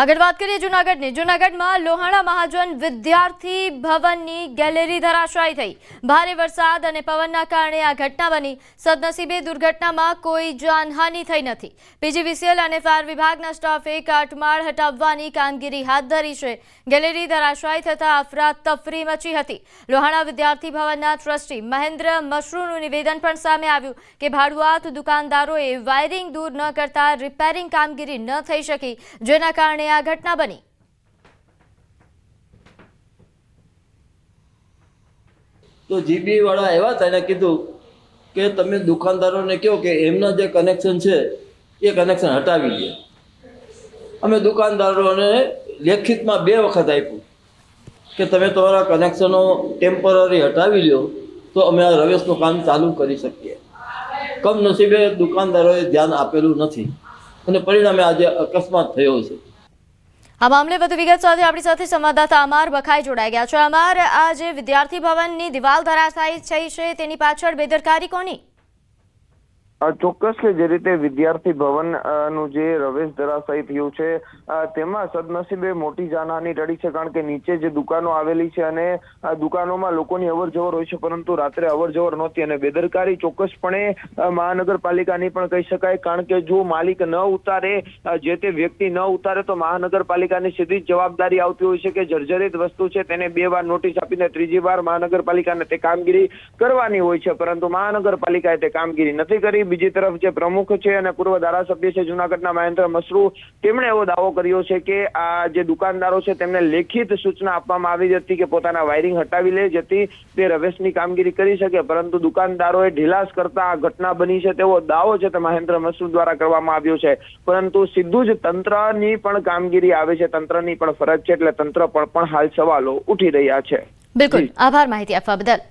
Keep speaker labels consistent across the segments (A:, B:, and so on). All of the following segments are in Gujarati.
A: આગળ વાત કરીએ જૂનાગઢની. જુનાગઢમાં લોહાણા મહાજન વિદ્યાર્થી ભવનની ગેલેરી ધરાશાયી થઈ. ભારે વરસાદ અને પવનના કારણે આ ઘટના બની. સદનસીબે દુર્ઘટનામાં કોઈ જાનહાનિ થઈ નથી. પીજીવીસીએલ અને ફાયર વિભાગના સ્ટાફે કાટમાળ હટાવવાની કામગીરી હાથ ધરી છે. ગેલેરી ધરાશાયી થતાં અફરાતફરી મચી હતી. લોહાણા વિદ્યાર્થી ભવનના ટ્રસ્ટી મહેન્દ્ર મશરૂનું નિવેદન પણ સામે આવ્યું કે ભાડુઆત દુકાનદારોએ વાયરિંગ દૂર ન કરતા રિપેરિંગ કામગીરી ન થઈ શકી, જેના કારણે આ ઘટના બની.
B: તો જીબી વાળા આવ્યા હતા એને કીધું કે તમે દુકાનદારોને કહો કે એમના જે કનેક્શન છે એ કનેક્શન હટાવી દે અમે દુકાનદારોને લેખિતમાં બે વખત આપ્યું કે તમે તમારા કનેક્શનો ટેમ્પરરી હટાવી લો તો અમે આ રવેશનું કામ ચાલુ કરી શકીએ. કમનસીબે દુકાનદારોએ ધ્યાન આપેલું નથી અને પરિણામે આજે અકસ્માત થયો છે.
A: આ મામલે વધુ વિગત સાથે આપણી સાથે સંવાદદાતા અમાર બખાઈ જોડાઈ ગયા છે. અમાર આ જે વિદ્યાર્થી ભવનની દિવાલ ધરાશાયી થઈ છે. તેની પાછળ બેદરકારી કોની?
C: ચોક્કસ કે જે રીતે વિદ્યાર્થી ભવનનું જે રવેશ ધરાશાયી થયું છે તેમાં સદનસીબે મોટી જાનહાની ટળી છે, કારણ કે નીચે જે દુકાનો આવેલી છે અને આ દુકાનોમાં લોકોની અવર જવર હોય છે, પરંતુ રાત્રે અવર જવર નહોતી અને બેદરકારી ચોક્કસપણે મહાનગરપાલિકાની પણ કહી શકાય, કારણ કે જો માલિક ન ઉતારે જે તે વ્યક્તિ ન ઉતારે તો મહાનગરપાલિકાની સીધી જ જવાબદારી આવતી હોય છે કે જર્જરિત વસ્તુ છે તેને બે વાર નોટિસ આપીને ત્રીજી વાર મહાનગરપાલિકાને તે કામગીરી કરવાની હોય છે, પરંતુ મહાનગરપાલિકાએ તે કામગીરી નથી કરી. બીજી તરફ જે પ્રમુખ છે અને પૂર્વ ધારાસભ્ય છે જુનાગઢના મહેન્દ્ર મસરૂ તેમણે એવો દાવો કર્યો છે કે આ જે દુકાનદારો છે તેમને લેખિત સૂચના આપવામાં આવી હતી કે પોતાના વાયરિંગ હટાવી લે જેથી તે રવેશની કામગીરી કરી શકે. પરંતુ દુકાનદારોએ ઢીલાસ કરતા આ ઘટના બની છે તેવો દાવો છે તે મહેન્દ્ર મસરૂ દ્વારા કરવામાં આવ્યો છે. પરંતુ સીધું જ તંત્રની પણ કામગીરી આવે છે તંત્રની પણ ફરજ છે એટલે તંત્ર પર પણ હાલ સવાલો ઉઠી રહ્યા છે.
A: બિલકુલ. આભાર માહિતી આપવા બદલ.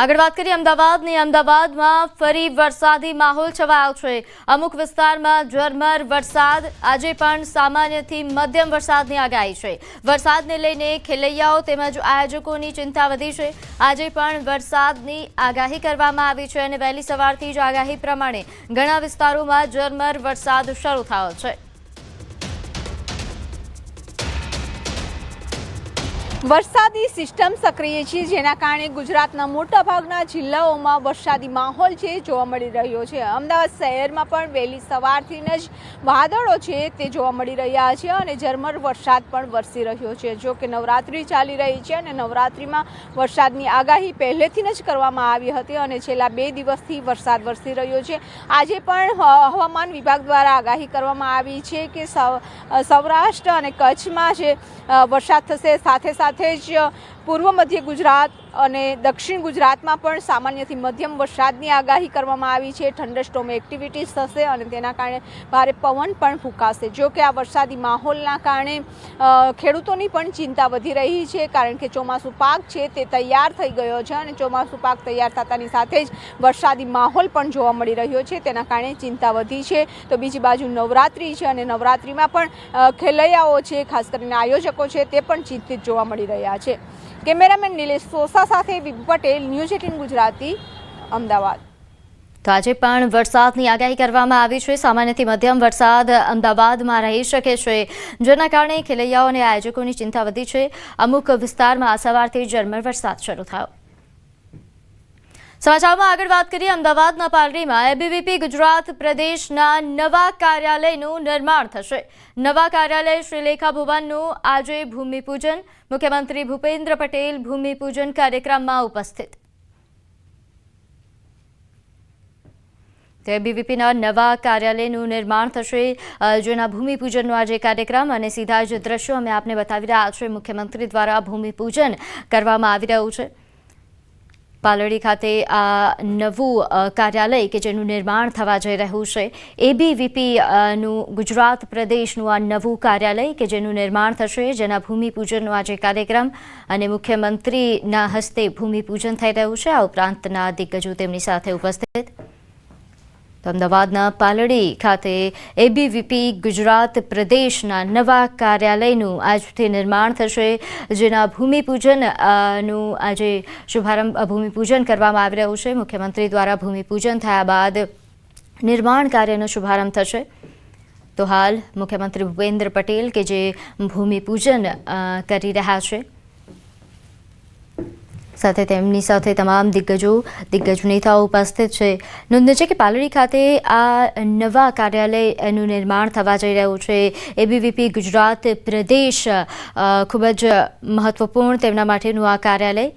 A: આગળ વાત કરીએ, અમદાવાદની. અમદાવાદમાં ફરી વરસાદી માહોલ છવાયો છે. અમુક વિસ્તારમાં ઝરમર વરસાદ, આજે પણ સામાન્યથી મધ્યમ વરસાદની આગાહી છે. વરસાદને લઈને ખેલૈયાઓ તેમજ આયોજકોની ચિંતા વધી છે. આજે પણ વરસાદની આગાહી કરવામાં આવી છે અને વહેલી સવારથી જ આગાહી પ્રમાણે ઘણા વિસ્તારોમાં ઝરમર વરસાદ શરૂ થયો છે.
D: વરસાદી સિસ્ટમ સક્રિય છે, જેના કારણે ગુજરાતના મોટાભાગના જિલ્લાઓમાં વરસાદી માહોલ છે, જોવા મળી રહ્યો છે. અમદાવાદ શહેરમાં પણ વહેલી સવારથી જ વાદળો છે, તે જોવા મળી રહ્યા છે અને ઝરમર વરસાદ પણ વરસી રહ્યો છે. જો કે નવરાત્રિ ચાલી રહી છે અને નવરાત્રિમાં વરસાદની આગાહી પહેલેથી જ કરવામાં આવી હતી અને છેલ્લા બે દિવસથી વરસાદ વરસી રહ્યો છે. આજે પણ હવામાન વિભાગ દ્વારા આગાહી કરવામાં આવી છે કે સૌરાષ્ટ્ર અને કચ્છમાં જે વરસાદ થશે, સાથે સાથે જ પૂર્વ મધ્ય ગુજરાત અને દક્ષિણ ગુજરાતમાં પણ સામાન્યથી મધ્યમ વરસાદની આગાહી કરવામાં આવી છે. ઠંડરસ્ટોમ એક્ટિવિટીઝ થશે અને તેના કારણે ભારે પવન પણ ફૂંકાશે. જો કે આ વરસાદી માહોલના કારણે ખેડૂતોની પણ ચિંતા વધી રહી છે કારણ કે ચોમાસું પાક છે તે તૈયાર થઈ ગયો છે અને ચોમાસું પાક તૈયાર થતાની સાથે જ વરસાદી માહોલ પણ જોવા મળી રહ્યો છે. તેના કારણે ચિંતા વધી છે. તો બીજી બાજુ નવરાત્રિ છે અને નવરાત્રિમાં પણ ખેલૈયાઓ છે, ખાસ કરીને આયોજકો છે તે પણ ચિંતિત જોવા મળી રહ્યા છે. કેમેરામેન નિલેશ સોસા સાથે વિભુ પટેલ, ન્યૂઝ એટીન ગુજરાતી, અમદાવાદ.
A: તો આજે પણ વરસાદની આગાહી કરવામાં આવી છે. સામાન્યથી મધ્યમ વરસાદ અમદાવાદમાં રહી શકે છે, જેના કારણે ખેલૈયાઓ અને આયોજકોની ચિંતા વધી છે. અમુક વિસ્તારમાં આ સવારથી ઝરમર વરસાદ શરૂ થયો. સમાચારમાં આગળ વાત કરીએ. અમદાવાદના પાલરીમાં એબીવીપી ગુજરાત પ્રદેશના નવા કાર્યાલયનું નિર્માણ થશે. નવા કાર્યાલય શ્રીલેખા ભુવનનું આજે ભૂમિપૂજન. મુખ્યમંત્રી ભૂપેન્દ્ર પટેલ ભૂમિપૂજન કાર્યક્રમમાં ઉપસ્થિત. તે બીવીપીના નવા કાર્યાલયનું નિર્માણ થશે. જેના ભૂમિપૂજનનો આજે કાર્યક્રમ અને સીધા જ દ્રશ્યો અમે આપને બતાવી રહ્યા છે મુખ્યમંત્રી દ્વારા ભૂમિપૂજન કરવામાં આવી રહ્યું છે. પાલડી ખાતે આ નવું કાર્યાલય કે જેનું નિર્માણ થવા જઈ રહ્યું છે. એબીવીપીનું ગુજરાત પ્રદેશનું આ નવું કાર્યાલય કે જેનું નિર્માણ થશે, જેના ભૂમિપૂજનનો આજે કાર્યક્રમ અને મુખ્યમંત્રીના હસ્તે ભૂમિપૂજન થઈ રહ્યું છે. આ ઉપરાંતના દિગ્ગજો તેમની સાથે ઉપસ્થિત. અમદાવાદના પાલડી ખાતે એબીવીપી ગુજરાત પ્રદેશના નવા કાર્યાલયનું આજથી નિર્માણ થશે, જેના ભૂમિપૂજનનું આજે શુભારંભ, ભૂમિપૂજન કરવામાં આવી રહ્યું છે. મુખ્યમંત્રી દ્વારા ભૂમિપૂજન થયા બાદ નિર્માણ કાર્યનો શુભારંભ થશે. તો હાલ મુખ્યમંત્રી ભૂપેન્દ્ર પટેલ કે જે ભૂમિપૂજન કરી રહ્યા છે. સાથે તેમની સાથે તમામ દિગ્ગજો, દિગ્ગજ નેતાઓ ઉપસ્થિત છે. નોંધ્ય છે કે પાલડી ખાતે આ નવા કાર્યાલય એનું નિર્માણ થવા જઈ રહ્યું છે. એબીવીપી ગુજરાત પ્રદેશ ખૂબ જ મહત્વપૂર્ણ તેમના માટેનું આ કાર્યાલય.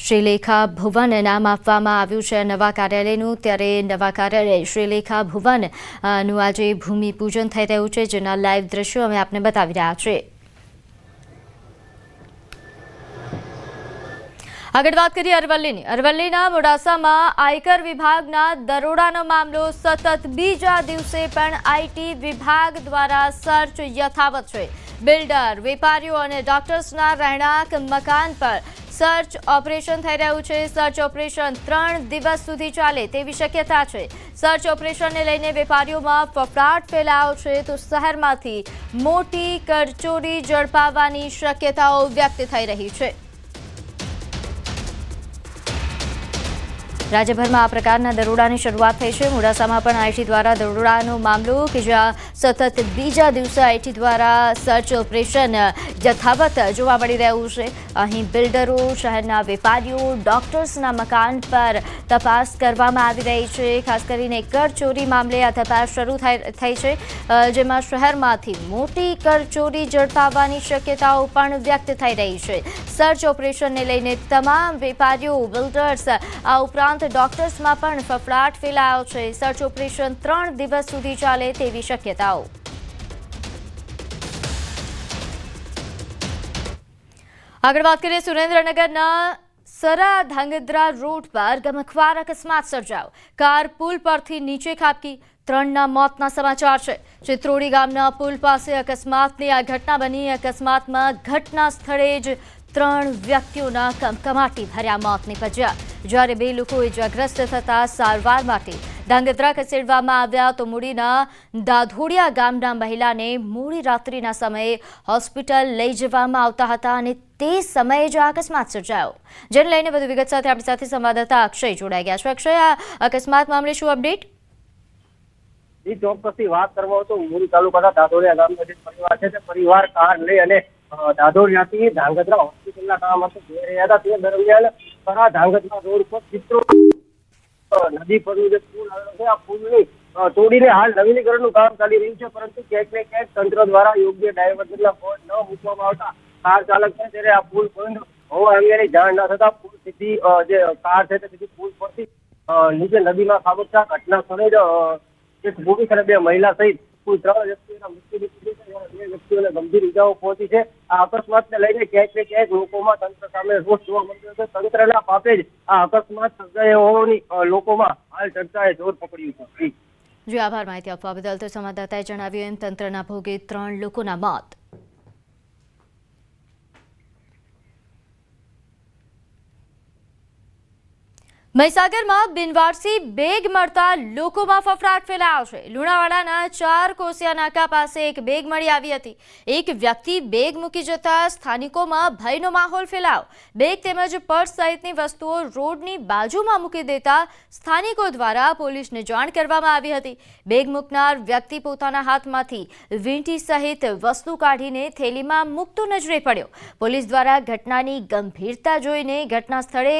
A: શ્રીલેખા ભુવન નામ આપવામાં આવ્યું છે નવા કાર્યાલયનું. ત્યારે નવા કાર્યાલય શ્રીલેખા ભુવનનું આજે ભૂમિપૂજન થઈ રહ્યું છે, જેના લાઈવ દ્રશ્યો અમે આપને બતાવી રહ્યા છીએ. આગળ વાત કરીએ અરવલ્લીની. અરવલ્લીના મોડાસામાં આયકર વિભાગના દરોડાનો મામલો સતત બીજા દિવસે પણ આઈટી વિભાગ દ્વારા સર્ચ યથાવત છે. બિલ્ડર, વેપારીઓ અને ડોક્ટર્સના રહેણાંક મકાન પર સર્ચ ઓપરેશન થઈ રહ્યું છે. સર્ચ ઓપરેશન ત્રણ દિવસ સુધી ચાલે તેવી શક્યતા છે. સર્ચ ઓપરેશનને લઈને વેપારીઓમાં ફફડાટ ફેલાયો છે તો શહેરમાંથી મોટી કરચોરી ઝડપાવવાની શક્યતાઓ વ્યક્ત થઈ રહી છે. રાજ્યભરમાં આ પ્રકારના દરોડાની શરૂઆત થઈ છે. મોડાસામાં પણ આઈટી દ્વારા દરોડાનો મામલો કે જ્યાં સતત બીજા દિવસે આઈટી દ્વારા સર્ચ ઓપરેશન યથાવત જોવા મળી રહ્યું છે. અહીં બિલ્ડરો, શહેરના વેપારીઓ, ડોક્ટર્સના મકાન પર તપાસ કરવામાં આવી રહી છે. ખાસ કરીને કરચોરી મામલે આ તપાસ શરૂ થઈ છે. જેમાં શહેરમાંથી મોટી કરચોરી ઝડપાવવાની શક્યતાઓ પણ વ્યક્ત થઈ રહી છે. સર્ચ ઓપરેશનને લઈને તમામ વેપારીઓ, બિલ્ડર્સ, આ ઉપરાંત ડોક્ટર્સમાં પણ ફફડાટ ફેલાયો છે. સર્ચ ઓપરેશન ત્રણ દિવસ સુધી ચાલે તેવી શક્યતાઓ આગળ વાત કરીએ સુરેન્દ્રનગરના સરા ધાંગધ્રા રોડ પર ગમખવાર અકસ્માત સર્જાયો. કાર પુલ પરથી નીચે ખાબકી ત્રણના મોતના સમાચાર છે. ચિત્રોડી ગામના પુલ પાસે અકસ્માતની આ ઘટના બની. અકસ્માતમાં ઘટના સ્થળે જ ત્રણ વ્યક્તિઓના કમકમાટી ભર્યા મોત નીપજ્યા. જ્યારે બે લોકો ઇજાગ્રસ્ત થતા સારવાર માટે ધાંગધ્રા ખસેડવામાં આવ્યા તો મૂડીના દાધોડિયા ગામના મહિલાને મોડી રાત્રિના સમયે હોસ્પિટલ લઈ જવામાં આવતા હતા અને તે સમયે જ અકસ્માત સર્જાયો, જેને લઈને વધુ વિગત સાથે આપણી સાથે સંવાદદાતા અક્ષય જોડાઈ ગયા છે. અક્ષય, આ અકસ્માત મામલે શું અપડેટ?
E: જી, ચોક્કસથી વાત કરવા તો મૂળ તાલુકાના દાદોડિયા ગામનો જે પરિવાર છે, તે પરિવાર કાર લઈ અને દાદોડિયાથી ધાંગધ્રા હોસ્પિટલના કામ માટે જઈ રહ્યા હતા. તે દરમિયાન ધાંગધ્રા રોડ પર ચિત્રો નદી પરનું તોડીને હાલ નવીનીકરણનું કામ ચાલી રહ્યું છે, પરંતુ ક્યાંક ને ક્યાંક તંત્ર દ્વારા યોગ્ય ડાયવર્ઝનના બોર્ડ ન મૂકવામાં આવતા કાર ચાલક છે, ત્યારે આ પુલ બંધ હોવા અંગેની જાણ ન થતા પુલ સીધી જે કાર છે, તે સીધી પુલ પરથી નીચે નદીમાં ખાબકતા ઘટના સ્થળે જ એક પુરુષ અને બે મહિલા સહિત કુલ ત્રણ વ્યક્તિઓના મૃત્યુ નીપજ્યું છે બે વ્યક્તિઓને ગંભીર ઇજાઓ પહોંચી છે. આ અકસ્માતને લઈને ક્યાંક ને ક્યાંક લોકોમાં તંત્ર સામે રોષ જોવા મળ્યો છે. તંત્રના પાપે જ આ અકસ્માત સર્જાયો હોવાની લોકોમાં હાલ ચર્ચાએ જોર પકડ્યું છે.
A: જો, આભાર માહિતી આપવા બદલ તો સંવાદદાતાએ જણાવ્યું એમ, તંત્રના ભોગે ત્રણ લોકોના મોત. મહીસાગરમાં બિનવારસી બેગ મળતા લોકોમાં ફફડાટ ફેલાયો છે. લુણાવાડાના ચાર કોસિયા નાકા પાસે એક બેગ મળી આવી હતી. એક વ્યક્તિ બેગ મૂકી જતા સ્થાનિકોમાં ભયનો માહોલ ફેલાયો. બેગ તેમજ પર્સ સહિતની વસ્તુઓ રોડની બાજુમાં મૂકી દેતા સ્થાનિકો દ્વારા પોલીસને જાણ કરવામાં આવી હતી. બેગ મૂકનાર વ્યક્તિ પોતાના હાથમાંથી વીંટી સહિત વસ્તુ કાઢીને થેલીમાં મૂકતો નજરે પડ્યો. પોલીસ દ્વારા ઘટનાની ગંભીરતા જોઈને ઘટના સ્થળે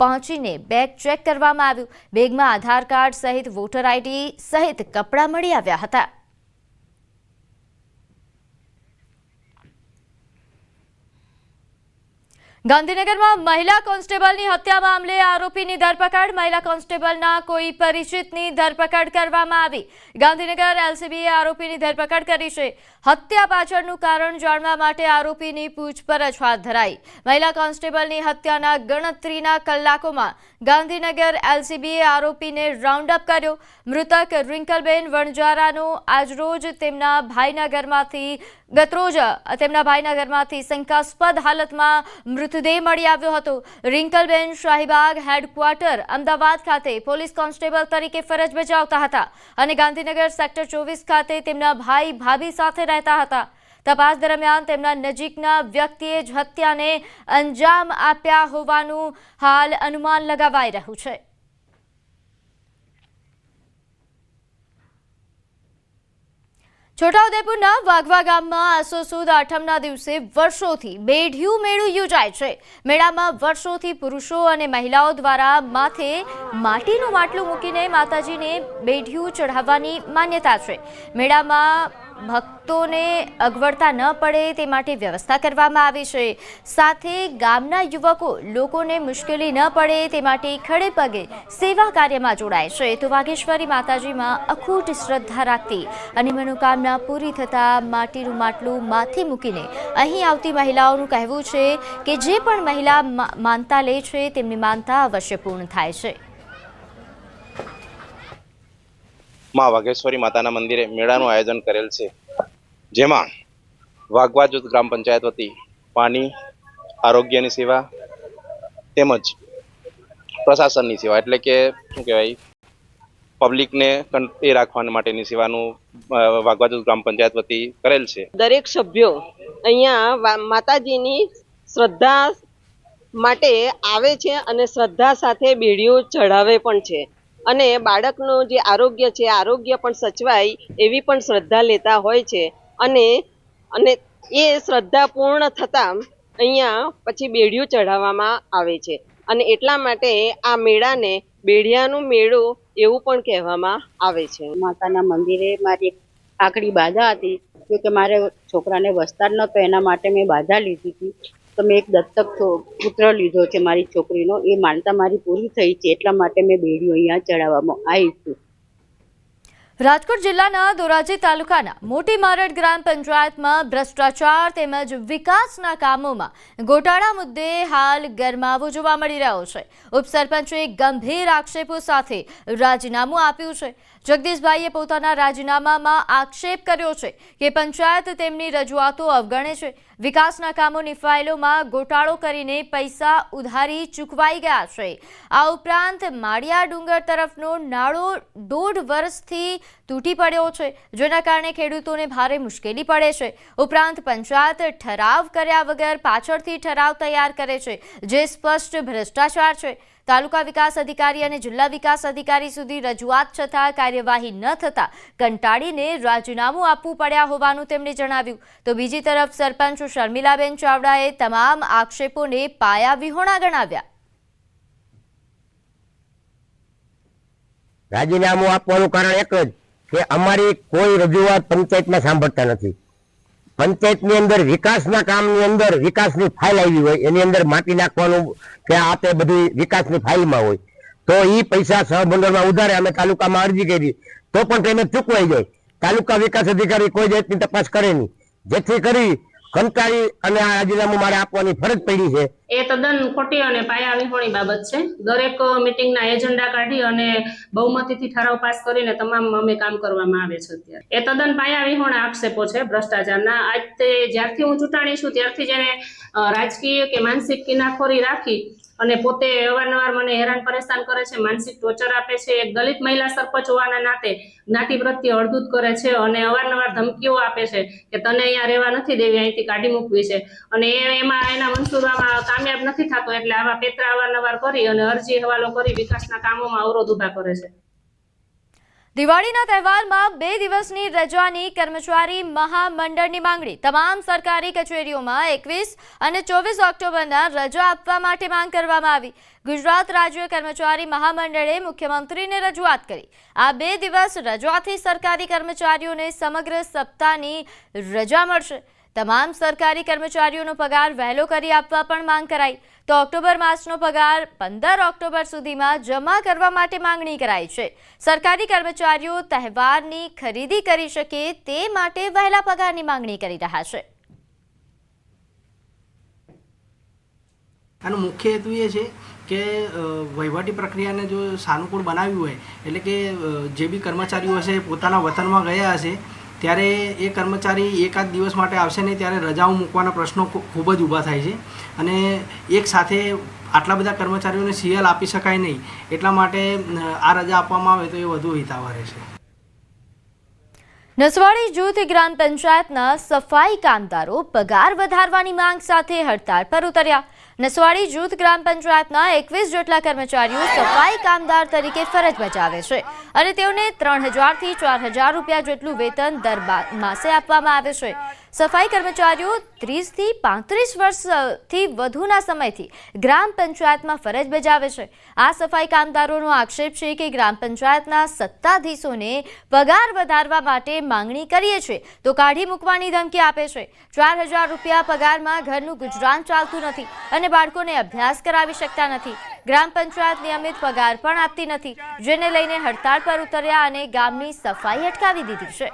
A: પહોંચીને બેગ ચેક કરવામાં આવ્યું. બેગમાં આધાર કાર્ડ સહિત વોટર આઈડી સહિત કપડાં મળી આવ્યા હતા. ગાંધીનગરમાં મહિલા કોન્સ્ટેબલની હત્યા મામલે આરોપીની ધરપકડ. મહિલા કોન્સ્ટેબલના કોઈ પરિચિતની ધરપકડ કરવામાં આવી. ગાંધીનગર એલસીબીએ આરોપીની ધરપકડ કરી છે. હત્યા પાછળનું કારણ જાણવા માટે આરોપીની પૂછપરછ હાથ ધરાઈ. મહિલા કોન્સ્ટેબલની હત્યાના ગણતરીના કલાકોમાં ગાંધીનગર એલસીબીએ આરોપીને રાઉન્ડ અપ કર્યો. મૃતક રિંકલબેન વણજારાનો આજરોજ તેમના ભાઈના ઘરમાંથી ગતરોજ, તેમના ભાઈના ઘરમાંથી શંકાસ્પદ હાલતમાં મૃતદેહ મળી આવ્યો હતો. રિંકલબેન શાહીબાગ હેડક્વાર્ટર, અમદાવાદ ખાતે પોલીસ કોન્સ્ટેબલ તરીકે ફરજ બજાવતા હતા અને ગાંધીનગર સેક્ટર ચોવીસ ખાતે તેમના ભાઈ ભાભી સાથે રહેતા હતા. તપાસ દરમિયાન તેમના નજીકના વ્યક્તિએ જ હત્યાને અંજામ આપ્યા હોવાનું હાલ અનુમાન લગાવાઈ રહ્યું છે. છોટાઉદેપુરના વાઘવા ગામમાં આસો સુદ આઠમના દિવસે વર્ષોથી બેઢિયું મેળું યોજાય છે. મેળામાં વર્ષોથી પુરુષો અને મહિલાઓ દ્વારા માથે માટીનું માટલું મૂકીને માતાજીને બેઢિયું ચઢાવવાની માન્યતા છે. મેળામાં ભક્તોને અગવડતા ન પડે તે માટે વ્યવસ્થા કરવામાં આવી છે. સાથે ગામના યુવકો લોકોને મુશ્કેલી ન પડે તે માટે ખડે પગે સેવા કાર્યમાં જોડાય છે. તો વાઘેશ્વરી માતાજીમાં અખૂટ શ્રદ્ધા રાખતી અને મનોકામના પૂરી થતાં માટીનું માટલું માથે મૂકીને અહીં આવતી મહિલાઓનું કહેવું છે કે જે પણ મહિલા માનતા લે છે, તેમની માનતા અવશ્ય પૂર્ણ થાય છે.
F: માં વાઘેશ્વરી માતાના મંદિરે મેળાનું આયોજન કરેલ છે. જેમાં વાઘવા જૂથ ગ્રામ પંચાયત વતી પાણી, આરોગ્યની સેવા તેમજ પ્રશાસનની સેવા એટલે કે શું કહેવાય? પબ્લિકને એ રાખવા માટેની સેવાનું વાઘવા જૂથ ગ્રામ પંચાયત વતી કરેલ છે.
G: દરેક સભ્યો અહીંયા માતાજીની શ્રદ્ધા માટે આવે છે અને શ્રદ્ધા સાથે બેડીઓ ચઢાવે પણ છે. અને બાળકનું જે આરોગ્ય છે, આરોગ્ય પણ સચવાય એવી પણ શ્રદ્ધા લેતા હોય છે. અને અને એ શ્રદ્ધા પૂર્ણ થતાં અહીંયા પછી બેડિયું ચઢાવવામાં આવે છે. અને એટલા માટે આ મેળાને બેડિયાનું મેળો એવું પણ કહેવામાં આવે છે.
H: માતાના મંદિરે મારી આકડી બાધા હતી જો કે મારે છોકરાને વસ્તાર નહોતો, એના માટે મેં બાધા લીધી હતી. તો એક દત્તક પુત્ર લીધો છે મારી છોકરીનો, એ માનતા મારી પૂરી થઈ છે, એટલા માટે મેં બેડીઓ અહીંયા ચડાવવામાં આવી છું.
A: રાજકોટ જિલ્લાના ધોરાજી તાલુકાના મોટી મારડ ગ્રામ પંચાયતમાં ભ્રષ્ટાચાર તેમજ વિકાસના કામોમાં ગોટાળા મુદ્દે હાલ ગરમાવો જોવા મળી રહ્યો છે. ઉપસરપંચે ગંભીર આક્ષેપો સાથે રાજીનામું આપ્યું છે. જગદીશભાઈએ પોતાના રાજીનામામાં આક્ષેપ કર્યો છે કે પંચાયત તેમની રજૂઆતો અવગણે છે. વિકાસના કામોની ફાઇલોમાં ગોટાળો કરીને પૈસા ઉધારી ચૂકવાઈ ગયા છે. આ ઉપરાંત માળિયા ડુંગર તરફનો નાળો દોઢ વર્ષથી તૂટી પડ્યો છે, જેના કારણે ખેડૂતોને ભારે મુશ્કેલી પડે છે. ઉપરાંત પંચાયત ઠરાવ કર્યા વગર પાછળથી ઠરાવ તૈયાર કરે છે, જે સ્પષ્ટ ભ્રષ્ટાચાર છે. તાલુકા વિકાસ અધિકારી અને જિલ્લા વિકાસ અધિકારી સુધી રજૂઆત છતાં કાર્યવાહી ન થતાં કંટાળીને રાજીનામું આપવું પડ્યા હોવાનું તેમણે જણાવ્યું. તો બીજી તરફ સરપંચ શર્મિલાબેન ચાવડાએ તમામ આક્ષેપોને પાયા વિહોણા ગણાવ્યા.
I: રાજીનામું આપવાનું કારણ એક જ કે અમારી કોઈ રજૂઆત પંચાયતમાં સાંભળતા નથી. પંચાયતની અંદર, વિકાસના કામની અંદર વિકાસની ફાઇલ આવી હોય, એની અંદર માટી નાખવાનું કે આ તે બધી વિકાસની ફાઇલમાં હોય. તો એ પૈસા સહભંડોળમાં ઉધારે અમે તાલુકામાં અરજી કરી, તો પણ પેમેન્ટ ચૂકવાઈ જાય. તાલુકા વિકાસ અધિકારી કોઈ જાતની તપાસ કરે નહીં. જેથી કરી કંટાળી અને આ રાજીનામું મારે આપવાની ફરજ પડી છે.
J: એ તદ્દન ખોટી અને પાયા વિહોણી બાબત છે. દરેક મિટિંગના એજન્ડા કાઢી અને બહુમતીથી ઠરાવ પાસ કરીને તમામ અમે કામ કરવામાં આવે છે અત્યારે. એ તદ્દન પાયા વિહોણા આક્ષેપો છે ભ્રષ્ટાચારના. આજ જ્યારથી હું ચૂંટાણી છું ત્યારથી જેને રાજકીય કે માનસિક કિનાખોરી રાખી અને પોતે અવારનવાર મને હેરાન પરેશાન કરે છે, માનસિક ટોર્ચર આપે છે. એક દલિત મહિલા સરપંચ હોવાના નાતે જ્ઞાતિ પ્રત્યે અડધૂત કરે છે અને અવારનવાર ધમકીઓ આપે છે કે તને અહીંયા રહેવા નથી દેવી, અહીંથી કાઢી મૂકવી છે. અને એમાં એના મનસૂબામાં કામયાબ નથી થતો એટલે આવા પેતરા અવારનવાર કરી અને અરજી હવાલો કરી વિકાસના કામોમાં અવરોધ ઊભા કરે છે.
A: દિવાળીના તહેવારમાં બે દિવસની રજાની કર્મચારી મહામંડળની માંગણી. તમામ સરકારી કચેરીઓમાં એકવીસ અને ચોવીસ ઓક્ટોબરના રજા આપવા માટે માંગ કરવામાં આવી. ગુજરાત રાજ્ય કર્મચારી મહામંડળે મુખ્યમંત્રીને રજૂઆત કરી. આ બે દિવસ રજાથી સરકારી કર્મચારીઓને સમગ્ર સપ્તાહની રજા મળશે. તમામ સરકારી કર્મચારીઓનો પગાર વહેલો કરી આપવા પણ માંગ કરાઈ. તો ઓક્ટોબર માસનો પગાર પંદર ઓક્ટોબર સુધીમાં જમા કરવા માટે માંગણી કરાઈ છે. સરકારી કર્મચારીઓ તહેવારની ખરીદી કરી શકે તે માટે વહેલા પગારની માંગણી કરી રહ્યા છે.
K: આનો મુખ્ય હેતુ એ છે કે વહીવટી પ્રક્રિયાને જો સાનુકૂળ બનાવ્યું હોય, એટલે કે જે બી કર્મચારીઓ હશે, પોતાના વતનમાં ગયા હશે ત્યારે એ કર્મચારી એકાદ દિવસ માટે આવશે નહીં, ત્યારે રજાઓ મૂકવાના પ્રશ્નો ખૂબ જ ઊભા થાય છે. અને એક સાથે આટલા બધા કર્મચારીઓને સીએલ આપી શકાય નહીં, એટલા માટે આ રજા આપવામાં આવે તો એ વધુ હિતાવહ રહેશે.
A: નસવાડી જૂથ ગ્રામ પંચાયતના સફાઈ કામદારો પગાર વધારવાની માંગ સાથે હડતાળ પર ઉતર્યા. નસવાડી જૂથ ગ્રામ પંચાયતના એકવીસ જેટલા કર્મચારીઓ સફાઈ કામદાર તરીકે ફરજ બજાવે છે અને તેઓને ત્રણ હજારથી ચાર હજાર રૂપિયા જેટલું વેતન દર માસે આપવામાં આવે છે. સફાઈ કર્મચારીઓ ત્રીસથી પાંત્રીસ વર્ષથી વધુના સમયથી ગ્રામ પંચાયતમાં ફરજ બજાવે છે. આ સફાઈ કામદારોનો આક્ષેપ છે કે ગ્રામ પંચાયતના સત્તાધીશોને પગાર વધારવા માટે માંગણી કરીએ છીએ તો કાઢી મૂકવાની ધમકી આપે છે. ચાર હજાર રૂપિયા પગારમાં ઘરનું ગુજરાન ચાલતું નથી અને બાળકોને અભ્યાસ કરાવી શકતા નથી. ગ્રામ પંચાયત નિયમિત પગાર પણ આપતી નથી. જેને લઈને હડતાળ પર ઉતર્યા અને ગામની સફાઈ અટકાવી દીધી છે.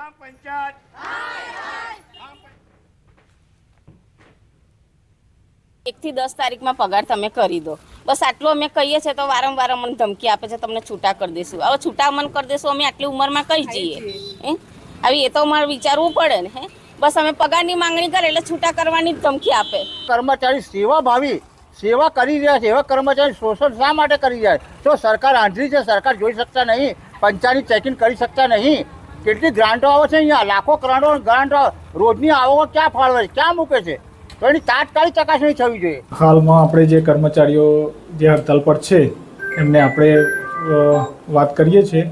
L: એકથી દસ તારીખમાં પગાર તમે કરી દો. બસ આટલું અમે કહીએ છીએ તો વારંવાર અમને ધમકી આપે છે તમને છૂટા કરી દઈશું. હવે છૂટા અમને કરી દઈશું અમે આટલી ઉંમરમાં કહી જઈએ? હે? આવી એ તો અમારે વિચારવું પડે ને હે? બસ અમે પગારની માંગણી કરે એટલે છૂટા કરવાની ધમકી આપે.
M: કર્મચારી સેવા ભાવી સેવા કરી રહ્યા છે એવા કર્મચારી શોષણ શા માટે કરી રહ્યા છે? તો સરકાર આંધળી છે સરકાર જોઈ શકતા નહીં પંચાયતની ચેકિંગ કરી શકતા નહીં. કેટલી ગ્રાન્ટો આવે છે અહીંયા? લાખો ગ્રાન્ટો ગ્રાન્ટો રોજની આવકો ક્યાં ફાળવે છે? ક્યાં મૂકે છે? તો એની તાત્કાલિક ચકાસણી થવી જોઈએ.
N: હાલમાં આપણે જે કર્મચારીઓ જે હડતાલ પર છે એમને આપણે વાત કરીએ છીએ.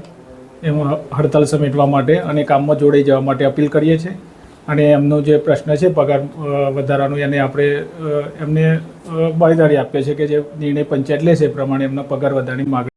N: એમાં હડતાલ સમેટવા માટે અને કામમાં જોડાઈ જવા માટે અપીલ કરીએ છીએ. અને એમનો જે પ્રશ્ન છે પગાર વધારાનો એને આપણે એમને અ, આપીએ છીએ કે જે નિર્ણય પંચાયત લેશે એ પ્રમાણે એમના પગાર વધારાની માગણી